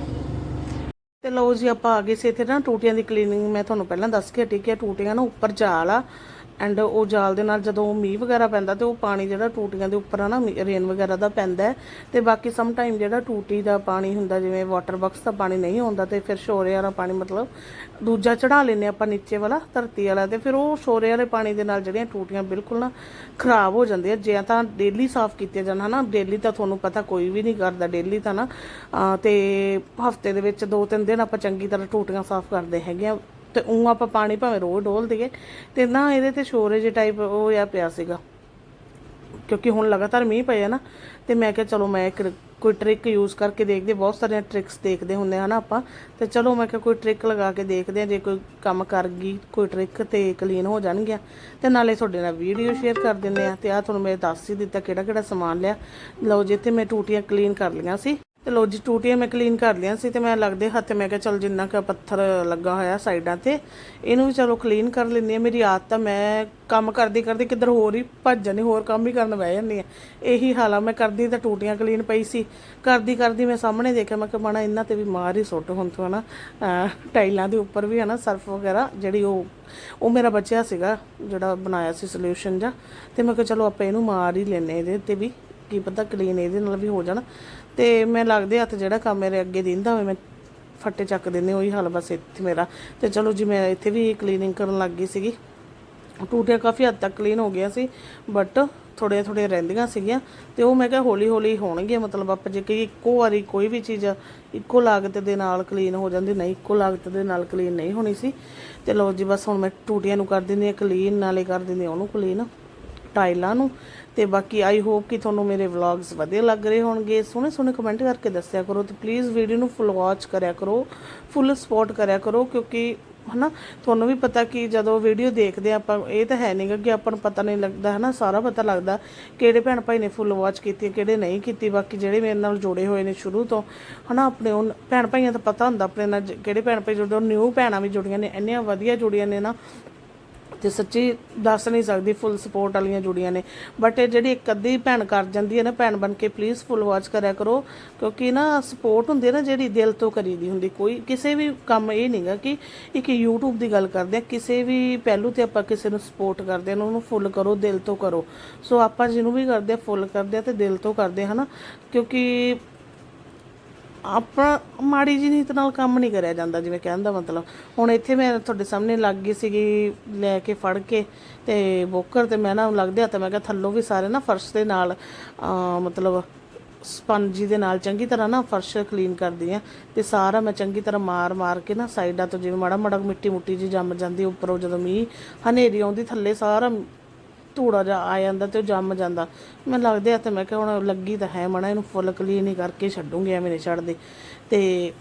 ਤੇ ਲਓ ਜੀ, ਆਪਾਂ ਆ ਗਏ ਸੀ ਇੱਥੇ ਨਾ ਟੂਟੀਆਂ ਦੀ ਕਲੀਨਿੰਗ ਮੈਂ ਤੁਹਾਨੂੰ ਪਹਿਲਾਂ ਦੱਸ ਕੇ ਠੀਕ ਹੈ ਟੂਟੀਆਂ ਨਾ ਉੱਪਰ ਜਾਲ ਆ। ਐਂਡ ਉਹ ਜਾਲ ਦੇ ਨਾਲ ਜਦੋਂ ਮੀਂਹ ਵਗੈਰਾ ਪੈਂਦਾ ਤੇ ਉਹ ਪਾਣੀ ਜਿਹੜਾ ਟੂਟੀਆਂ ਦੇ ਉੱਪਰ ਆ ਨਾ ਰੇਨ ਵਗੈਰਾ ਦਾ ਪੈਂਦਾ ਹੈ। ਤੇ ਬਾਕੀ ਸਮ ਟਾਈਮ ਜਿਹੜਾ ਟੂਟੀ ਦਾ ਪਾਣੀ ਹੁੰਦਾ, ਜਿਵੇਂ ਵਾਟਰ ਬਾਕਸ ਦਾ ਪਾਣੀ ਨਹੀਂ ਆਉਂਦਾ ਤੇ ਫਿਰ ਸ਼ੋਰੇ ਵਾਲਾ ਪਾਣੀ ਮਤਲਬ ਦੂਜਾ ਚੜਾ ਲੈਨੇ ਆਪਾਂ ਨੀਚੇ ਵਾਲਾ, ਧਰਤੀ ਵਾਲਾ ਤੇ ਫਿਰ ਉਹ ਸ਼ੋਰੇ ਵਾਲੇ ਪਾਣੀ ਦੇ ਨਾਲ ਜਿਹੜੀਆਂ ਟੂਟੀਆਂ ਬਿਲਕੁਲ ਨਾ ਖਰਾਬ ਹੋ ਜਾਂਦੀਆਂ। ਜੇ ਤਾਂ ਡੇਲੀ ਸਾਫ਼ ਕੀਤੇ ਜਾਣ, ਹਨਾ? ਡੇਲੀ ਤਾਂ ਤੁਹਾਨੂੰ ਪਤਾ ਕੋਈ ਵੀ ਨਹੀਂ ਕਰਦਾ ਡੇਲੀ ਤਾਂ ਨਾ, ਅਹ, ਤੇ ਹਫ਼ਤੇ ਦੇ ਵਿੱਚ ਦੋ ਤਿੰਨ ਦਿਨ ਆਪਾਂ ਚੰਗੀ ਤਰ੍ਹਾਂ ਟੂਟੀਆਂ ਸਾਫ਼ ਕਰਦੇ ਹੈਗੇ ਆ ਤੇ ਉਹ ਆਪਾਂ ਪਾਣੀ ਭਾਵੇਂ ਰੋਜ਼ ਡੋਲ ਦਈਏ ਤੇ ਨਾ ਇਹਦੇ ਤੇ ਸ਼ੋਰੇਜ ਟਾਈਪ ਉਹ ਆ ਪਿਆ ਸੀਗਾ। ਕਿਉਂਕਿ ਹੁਣ ਲਗਾਤਾਰ ਮੀਂਹ ਪਏ ਆ ਨਾ, ਤੇ ਮੈਂ ਕਿਹਾ ਚਲੋ ਮੈਂ ਇੱਕ ਕੋਈ ਟ੍ਰਿਕ ਯੂਜ਼ ਕਰਕੇ ਦੇਖਦੇ, ਬਹੁਤ ਸਾਰੀਆਂ ਟ੍ਰਿਕਸ ਦੇਖਦੇ ਹੁੰਦੇ ਆ ਨਾ ਆਪਾਂ। ਤੇ ਚਲੋ ਮੈਂ ਕਿਹਾ ਕੋਈ ਟ੍ਰਿਕ ਲਗਾ ਕੇ ਦੇਖਦੇ ਆ ਜੇ ਕੋਈ ਕੰਮ ਕਰ ਗਈ, ਕੋਈ ਟ੍ਰਿਕ ਤੇ ਕਲੀਨ ਹੋ ਜਾਣਗੀਆਂ, ਤੇ ਨਾਲੇ ਤੁਹਾਡੇ ਨਾਲ ਵੀਡੀਓ ਸ਼ੇਅਰ ਕਰ ਦਿੰਦੇ ਆ ਤੇ ਆ ਤੁਹਾਨੂੰ ਮੈਂ ਦੱਸ ਹੀ ਦਿੱਤਾ ਕਿਹੜਾ ਕਿਹੜਾ ਸਮਾਨ ਲਿਆ। ਲਓ ਜਿੱਥੇ ਮੈਂ ਟੂਟੀਆਂ ਕਲੀਨ ਕਰ ਲਈਆਂ ਸੀ। ਤੇ ਲੋ ਜੀ ਟੂਟੀਆਂ ਮੈਂ ਕਲੀਨ ਕਰ ਲਿਆ ਸੀ ਤੇ ਮੈਂ ਲੱਗਦੇ ਹੱਥ ਮੈਂ ਕਿਹਾ ਚਲ ਜਿੰਨਾ ਕੁ ਪੱਥਰ ਲੱਗਾ ਹੋਇਆ ਸਾਈਡਾਂ ਤੇ, ਇਹਨੂੰ ਵੀ ਚਲੋ ਕਲੀਨ ਕਰ ਲੈਂਦੀ ਆ ਮੇਰੀ ਆਦਤ ਆ ਮੈਂ ਕੰਮ ਕਰਦੀ ਕਰਦੀ ਕਿੱਧਰ ਹੋਰ ਹੀ ਭੱਜ ਜਾਂਦੀ ਹੋਰ ਕੰਮ ਹੀ ਕਰਨ ਬਹਿ ਜਾਂਦੀ ਆ ਇਹੀ ਹਾਲ ਆ, ਮੈਂ ਕਰਦੀ ਤਾਂ ਟੂਟੀਆਂ ਕਲੀਨ ਪਈ ਸੀ। ਕਰਦੀ ਕਰਦੀ ਮੈਂ ਸਾਹਮਣੇ ਦੇਖਿਆ, ਮੈਂ ਕਿਹਾ ਮਾਣਾ ਇਹਨਾਂ ਤੇ ਵੀ ਮਾਰ ਹੀ ਸੁੱਟ ਹੁਣ ਤੋਂ ਹਨਾ। ਅਹ ਟਾਈਲਾਂ ਦੇ ਉੱਪਰ ਵੀ ਹਨਾ, ਸਰਫ ਵਗੈਰਾ ਜਿਹੜੀ ਉਹ ਉਹ ਮੇਰਾ ਬਚਿਆ ਸੀਗਾ, ਜਿਹੜਾ ਬਣਾਇਆ ਸੀ ਸੋਲੂਸ਼ਨ ਜਾਂ ਤੇ ਮੈਂ ਕਿਹਾ ਚਲੋ ਆਪਾਂ ਇਹਨੂੰ ਮਾਰ ਹੀ ਲੈਨੇ ਇਹਦੇ ਤੇ ਵੀ, ਕੀ ਪਤਾ ਕਲੀਨ ਇਹਦੇ ਨਾਲ ਵੀ ਹੋ ਜਾਣਾ। ਤੇ ਮੈਂ ਲੱਗਦੇ ਹੱਥ ਜਿਹੜਾ ਕੰਮ ਮੇਰੇ ਅੱਗੇ ਦਿੰਦਾ ਹੋਵੇ, ਮੈਂ ਫੱਟੇ ਚੱਕ ਦਿੰਦੇ ਉਹੀ ਹਾਲ ਬਸ ਇੱਥੇ ਮੇਰਾ। ਤੇ ਚਲੋ ਜੀ, ਮੈਂ ਇੱਥੇ ਵੀ ਕਲੀਨਿੰਗ ਕਰਨ ਲੱਗ ਗਈ ਸੀਗੀ। ਟੂਟੀਆਂ ਕਾਫੀ ਹੱਦ ਤੱਕ ਕਲੀਨ ਹੋ ਗਿਆ ਸੀ ਬਟ ਥੋੜੇ ਥੋੜੇ ਰਹਿੰਦੀਆਂ ਸੀਗੀਆਂ। ਤੇ ਉਹ ਮੈਂ ਕਿਹਾ ਹੌਲੀ ਹੌਲੀ ਹੋਣਗੀਆਂ, ਮਤਲਬ ਆਪਾਂ ਜੇ ਕਿ ਇੱਕੋ ਵਾਰੀ ਕੋਈ ਵੀ ਚੀਜ਼ ਇੱਕੋ ਲਾਗਤ ਦੇ ਨਾਲ ਕਲੀਨ ਹੋ ਜਾਂਦੀ, ਨਹੀਂ, ਇੱਕੋ ਲਾਗਤ ਦੇ ਨਾਲ ਕਲੀਨ ਨਹੀਂ ਹੋਣੀ ਸੀ। ਤੇ ਲਓ ਜੀ, ਬਸ ਹੁਣ ਮੈਂ ਟੂਟੀਆਂ ਨੂੰ ਕਰ ਦਿੰਦੀ ਹਾਂ ਕਲੀਨ ਨਾਲੇ ਕਰ ਦਿੰਦੀ ਹਾਂ ਉਹਨੂੰ ਕਲੀਨ ਟਾਈਲਾਂ ਨੂੰ। ਤੇ ਬਾਕੀ ਆਈ ਹੋਪ ਕਿ ਤੁਹਾਨੂੰ ਮੇਰੇ ਵਲੌਗਸ ਵਧੀਆ ਲੱਗ ਰਹੇ ਹੋਣਗੇ। ਸੋਹਣੇ ਸੋਹਣੇ ਕਮੈਂਟ ਕਰਕੇ ਦੱਸਿਆ ਕਰੋ ਤੇ ਪਲੀਜ਼ ਵੀਡੀਓ ਨੂੰ ਫੁੱਲ ਵਾਚ ਕਰਿਆ ਕਰੋ ਫੁੱਲ ਸਪੋਰਟ ਕਰਿਆ ਕਰੋ ਕਿਉਂਕਿ ਹਨਾ, ਤੁਹਾਨੂੰ ਵੀ ਪਤਾ ਕਿ ਜਦੋਂ ਵੀਡੀਓ ਦੇਖਦੇ ਆ ਆਪਾਂ, ਇਹ ਤਾਂ ਹੈ ਨਹੀਂਗਾ ਕਿ ਆਪਾਂ ਨੂੰ ਪਤਾ ਨਹੀਂ ਲੱਗਦਾ ਹਨਾ, ਸਾਰਾ ਪਤਾ ਲੱਗਦਾ ਕਿਹੜੇ ਭੈਣ ਭਾਈ ਨੇ ਫੁੱਲ ਵਾਚ ਕੀਤੀ ਕਿਹੜੇ ਨਹੀਂ ਕੀਤੀ, ਬਾਕੀ ਜਿਹੜੇ ਮੇਰੇ ਨਾਲ ਜੁੜੇ ਹੋਏ ਨੇ ਸ਼ੁਰੂ ਤੋਂ, ਹਨਾ, ਆਪਣੇ ਉਹ ਭੈਣ ਭਾਈਆਂ ਦਾ ਪਤਾ ਹੁੰਦਾ, ਆਪਣੇ ਨਾਲ ਕਿਹੜੇ ਭੈਣ ਭਾਈ ਜੁੜੇ ਨਿਊ ਭੈਣਾਂ ਵੀ ਜੁੜੀਆਂ ਨੇ, ਇੰਨੀਆਂ ਵਧੀਆ ਜੁੜੀਆਂ ਨੇ ਨਾ ਤੇ ਸੱਚੀ ਦੱਸ ਨਹੀਂ ਸਕਦੀ ਫੁੱਲ ਸਪੋਰਟ ਵਾਲੀਆਂ ਜੁੜੀਆਂ ਨੇ। ਬਟ ਇਹ ਜਿਹੜੀ ਇੱਕ ਅੱਧੀ ਭੈਣ ਕਰ ਜਾਂਦੀ ਹੈ ਨਾ, ਭੈਣ ਬਣ ਕੇ ਪਲੀਜ਼ ਫੁੱਲ ਵਾਚ ਕਰਿਆ ਕਰੋ, ਕਿਉਂਕਿ ਨਾ ਸਪੋਰਟ ਹੁੰਦੀ ਹੈ ਨਾ ਜਿਹੜੀ ਦਿਲ ਤੋਂ ਕਰੀਦੀ ਹੁੰਦੀ। ਕੋਈ ਕਿਸੇ ਵੀ ਕੰਮ ਇਹ ਨਹੀਂਗਾ ਕਿ ਇੱਕ YouTube ਦੀ ਗੱਲ ਕਰਦੇ ਆ ਕਿਸੇ ਵੀ ਪਹਿਲੂ ਤੇ ਆਪਾਂ ਕਿਸੇ ਨੂੰ ਸਪੋਰਟ ਕਰਦੇ ਆ ਉਹਨੂੰ ਫੁੱਲ ਕਰੋ, ਦਿਲ ਤੋਂ ਕਰੋ। ਸੋ ਆਪਾਂ ਜਿਹਨੂੰ ਵੀ ਕਰਦੇ ਆ ਫੁੱਲ ਕਰਦੇ ਆ ਤੇ ਦਿਲ ਤੋਂ ਕਰਦੇ ਆ ਹਨਾ, ਕਿਉਂਕਿ ਆਪਣਾ ਮਾੜੀ ਜਿਹੀ ਨੀਤ ਨਾਲ ਕੰਮ ਨਹੀਂ ਕਰਿਆ ਜਾਂਦਾ, ਜਿਵੇਂ ਕਹਿਣ ਦਾ ਮਤਲਬ। ਹੁਣ ਇੱਥੇ ਮੈਂ ਤੁਹਾਡੇ ਸਾਹਮਣੇ ਲੱਗ ਗਈ ਸੀਗੀ, ਲੈ ਕੇ ਫੜ ਕੇ ਤੇ ਬੋਕਰ ਤੇ ਮੈਂ ਨਾ ਲੱਗਦੇ ਹੱਥ, ਮੈਂ ਕਿਹਾ ਥੱਲੋਂ ਵੀ ਸਾਰੇ ਨਾ ਫਰਸ਼ ਦੇ ਨਾਲ ਮਤਲਬ ਸਪੰਜੀ ਦੇ ਨਾਲ ਚੰਗੀ ਤਰ੍ਹਾਂ ਨਾ ਫਰਸ਼ ਕਲੀਨ ਕਰਦੀ ਆ ਤੇ ਸਾਰਾ ਮੈਂ ਚੰਗੀ ਤਰ੍ਹਾਂ ਮਾਰ ਮਾਰ ਕੇ ਨਾ ਸਾਈਡਾਂ ਤੋਂ ਜਿਵੇਂ ਮਾੜਾ ਮਾੜਾ ਮਿੱਟੀ ਮੁੱਟੀ ਜੀ ਜੰਮ ਜਾਂਦੀ, ਉੱਪਰੋਂ ਜਦੋਂ ਮੀਂਹ ਹਨੇਰੀ ਆਉਂਦੀ, ਥੱਲੇ ਸਾਰਾ ਧੂੜਾ ਜਾ ਆ ਜਾਂਦਾ ਤੇ ਉਹ ਜੰਮ ਜਾਂਦਾ। ਮੈਂ ਲੱਗਦੇ ਆ ਤੇ ਮੈਂ ਕਿਹਾ ਹੁਣ ਲੱਗੀ ਤਾਂ ਹੈ ਮਣਾ ਇਹਨੂੰ ਫੁੱਲ ਕਲੀਨ ਹੀ ਕਰਕੇ ਛੱਡੂੰਗੀ, ਐਵੇਂ ਨਹੀਂ ਛੱਡਦੇ। ਤੇ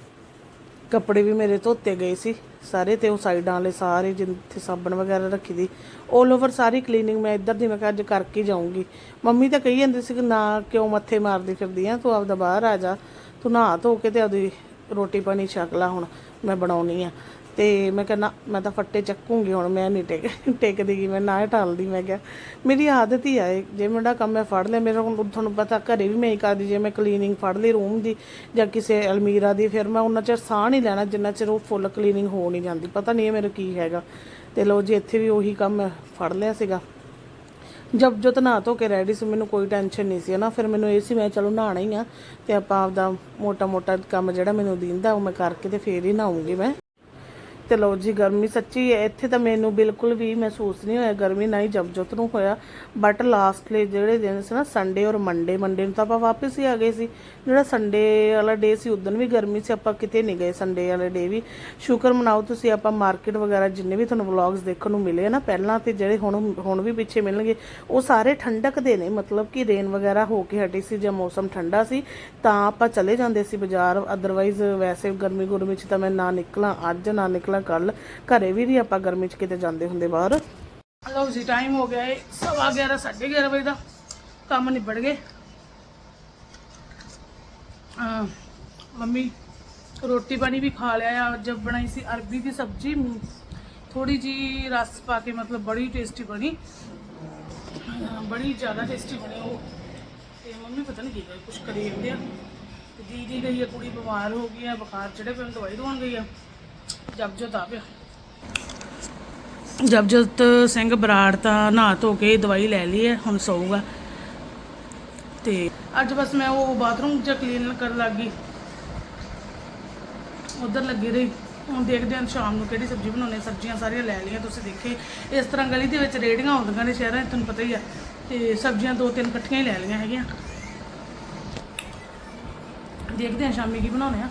ਕੱਪੜੇ ਵੀ ਮੇਰੇ ਧੋਤੇ ਗਏ ਸੀ ਸਾਰੇ, ਤੇ ਉਹ ਸਾਈਡਾਂ ਵਾਲੇ ਸਾਰੇ ਜਿੱਥੇ ਸਾਬਣ ਵਗੈਰਾ ਰੱਖੀ ਦੀ 올 ਓਵਰ ਸਾਰੀ ਕਲੀਨਿੰਗ ਮੈਂ ਇੱਧਰ ਦੀ, ਮੈਂ ਕਿਹਾ ਅੱਜ ਕਰਕੇ ਜਾਊਂਗੀ। ਮੰਮੀ ਤਾਂ ਕਹੀ ਜਾਂਦੀ ਸੀ ਕਿ ਨਾ ਕਿਉਂ ਮੱਥੇ ਮਾਰਦੀ ਫਿਰਦੀ ਆ, ਤੂੰ ਆਪਦਾ ਬਾਹਰ ਆ ਜਾ, ਤੂੰ ਨਹਾ ਧੋ ਕੇ ਤੇ ਆਪਦੀ ਰੋਟੀ ਪਾਣੀ ਛਕ ਲਾ ਹੁਣ, ਮੈਂ ਬਣਾਉਣੀ ਆ। ਤੇ ਮੈਂ ਕਹਿੰਦਾ ਮੈਂ ਤਾਂ ਫੱਟੇ ਚੱਕੂੰਗੀ ਹੁਣ, ਮੈਂ ਨਹੀਂ ਟੇਕ, ਟੇਕਦੀ ਗੀ ਮੈਂ ਨਾ ਟਾਲਦੀ, ਮੈਂ ਕਿਹਾ, ਮੇਰੀ ਆਦਤ ਹੀ ਆ ਜੇ ਮੇਰਾ ਕੰਮ ਮੈਂ ਫੜ ਲਿਆ, ਮੇਰਾ ਹੁਣ ਤੁਹਾਨੂੰ ਪਤਾ ਘਰੇ ਵੀ ਮੈਂ ਹੀ ਕਰਦੀ, ਜੇ ਮੈਂ ਕਲੀਨਿੰਗ ਫੜ ਲਈ ਰੂਮ ਦੀ ਜਾਂ ਕਿਸੇ ਅਲਮੀਰਾ ਦੀ, ਫਿਰ ਮੈਂ ਉਹਨਾਂ ਚਿਰ ਸਾਹ ਨਹੀਂ ਲੈਣਾ, ਜਿੰਨਾ ਚਿਰ ਉਹ ਫੁੱਲ ਕਲੀਨਿੰਗ ਹੋ ਨਹੀਂ ਜਾਂਦੀ, ਪਤਾ ਨਹੀਂ ਇਹ ਮੇਰਾ ਕੀ ਹੈਗਾ। ਤੇ ਲੋ ਜੀ, ਇੱਥੇ ਵੀ ਉਹੀ ਕੰਮ ਮੈਂ ਫੜ ਲਿਆ ਸੀਗਾ। ਜਬ ਜਦ ਨਹਾ ਧੋ ਕੇ ਰੈਡੀ ਸੀ, ਮੈਨੂੰ ਕੋਈ ਟੈਨਸ਼ਨ ਨਹੀਂ ਸੀ ਨਾ ਫਿਰ ਮੈਨੂੰ ਇਹ ਸੀ, ਮੈਂ ਚਲੋ ਨਹਾਣਾ ਹੀ ਆ, ਤੇ ਆਪਾਂ ਆਪਦਾ ਮੋਟਾ ਮੋਟਾ ਕੰਮ ਜਿਹੜਾ ਮੈਨੂੰ ਦਿੰਦਾ, ਉਹ ਮੈਂ ਕਰਕੇ ਤੇ ਫੇਰ ਹੀ ਨਹਾਉਂਗੀ ਮੈਂ। ਤੇ ਲੋ ਜੀ, ਗਰਮੀ ਸੱਚੀ ਹੈ, ਇੱਥੇ ਤਾਂ ਮੈਨੂੰ ਬਿਲਕੁਲ ਵੀ ਮਹਿਸੂਸ ਨਹੀਂ ਹੋਇਆ, ਗਰਮੀ ਨਾ ਹੀ ਜਬਜੋਤ ਨੂੰ ਹੋਇਆ। ਬਟ ਲਾਸਟਲੇ ਜਿਹੜੇ ਦਿਨ ਸੀ ਨਾ ਸੰਡੇ ਔਰ ਮੰਡੇ ਮੰਡੇ ਨੂੰ ਤਾਂ ਆਪਾਂ ਵਾਪਸ ਹੀ ਆ ਗਏ ਸੀ। ਜਿਹੜਾ ਸੰਡੇ ਵਾਲਾ ਡੇ ਸੀ ਉਦੋਂ ਵੀ ਗਰਮੀ ਸੀ, ਆਪਾਂ ਕਿਤੇ ਨਹੀਂ ਗਏ ਸੰਡੇ ਵਾਲੇ ਡੇ ਵੀ। ਸ਼ੁਕਰ ਮਨਾਓ ਤੁਸੀਂ, ਆਪਾਂ ਮਾਰਕੀਟ ਵਗੈਰਾ ਜਿੰਨੇ ਵੀ ਤੁਹਾਨੂੰ ਵਲੌਗਸ ਦੇਖਣ ਨੂੰ ਮਿਲੇ ਨਾ, ਪਹਿਲਾਂ ਤੇ ਜਿਹੜੇ ਹੁਣ ਹੁਣ ਵੀ ਪਿੱਛੇ ਮਿਲਣਗੇ, ਉਹ ਸਾਰੇ ਠੰਡਕ ਦੇ ਨੇ। ਮਤਲਬ ਕਿ ਰੇਨ ਵਗੈਰਾ ਹੋ ਕੇ ਹਟੀ ਸੀ ਜਾਂ ਮੌਸਮ ਠੰਡਾ ਸੀ, ਤਾਂ ਆਪਾਂ ਚਲੇ ਜਾਂਦੇ ਸੀ ਬਾਜ਼ਾਰ। ਅਦਰਵਾਈਜ਼ ਵੈਸੇ ਗਰਮੀ ਗੁਰਮੀ ਚ ਤਾਂ ਮੈਂ ਨਾ ਨਿਕਲਾਂ, ਅੱਜ ਨਾ ਨਿਕਲਾਂ। ਕੱਲ ਘਰੇ ਵੀ ਨਹੀਂ ਆਪਾਂ ਗਰਮੀ ਚ ਕਿਤੇ ਜਾਂਦੇ ਹੁੰਦੇ ਬਾਹਰ। ਲਓ ਜੀ ਟਾਈਮ ਹੋ ਗਿਆ ਹੈ ਸਵਾ 11 11:30 ਵਜੇ ਦਾ। ਕੰਮ ਨਿਬੜ ਗਏ। ਮੰਮੀ, ਰੋਟੀ ਪਾਣੀ ਵੀ ਖਾ ਲਿਆ ਆ। ਜਬ ਬਣਾਈ ਸੀ ਅਰਬੀ ਦੀ ਸਬਜ਼ੀ। ਥੋੜੀ ਜੀ ਰਸ ਪਾ ਕੇ, ਮਤਲਬ ਬੜੀ ਟੇਸਟੀ ਬਣੀ। ਬੜੀ ਜ਼ਿਆਦਾ ਟੇਸਟੀ ਬਣੀ ਉਹ। ਤੇ ਮੰਮੀ ਪਤਾ ਨਹੀਂ ਕੀ ਕਰੀ ਕੁਛ ਕਰੀ ਜਾਂਦੇ ਆ ਦੀਦੀ ਗਈ ਆ, ਕੁੜੀ ਬਿਮਾਰ ਹੋ ਗਈ ਆ, ਬੁਖਾਰ ਚੜੇ ਪਏ ਦਵਾਈ ਦਵਾਉਣ ਗਈ ਆ। ਜਬ ਜਦ ਆ। ਪਿਆ ਜਬਜੋਤ ਸਿੰਘ ਬਰਾੜ ਤਾਂ ਨਹਾ ਧੋ ਕੇ ਦਵਾਈ ਲੈ ਲਈ ਹੈ, ਹੁਣ ਸੌਊਗਾ। ਤੇ ਅੱਜ ਬਸ ਮੈਂ ਉਹ ਬਾਥਰੂਮ ਚ ਕਲੀਨ ਕਰਨ ਲੱਗ ਗਈ। ਉਧਰ ਲੱਗੀ ਰਹੀ। ਹੁਣ ਦੇਖਦੇ ਹਾਂ ਸ਼ਾਮ ਨੂੰ ਕਿਹੜੀ ਸਬਜ਼ੀ ਬਣਾਉਣੀ ਸਬਜ਼ੀਆਂ ਸਾਰੀਆਂ ਲੈ ਲਈਆਂ, ਤੁਸੀਂ ਦੇਖੇ। ਇਸ ਤਰ੍ਹਾਂ ਗਲੀ ਦੇ ਵਿੱਚ ਰੇੜੀਆਂ ਹੁੰਦੀਆਂ ਨੇ ਸ਼ਹਿਰਾਂ 'ਚ, ਤੁਹਾਨੂੰ ਪਤਾ ਹੀ ਆ। ਤੇ ਸਬਜ਼ੀਆਂ ਦੋ ਤਿੰਨ ਇਕੱਠੀਆਂ ਹੀ ਲੈ ਲਈਆਂ ਹੈਗੀਆਂ। ਦੇਖਦੇ ਹਾਂ ਸ਼ਾਮੀ ਕੀ ਬਣਾਉਣੇ ਆ।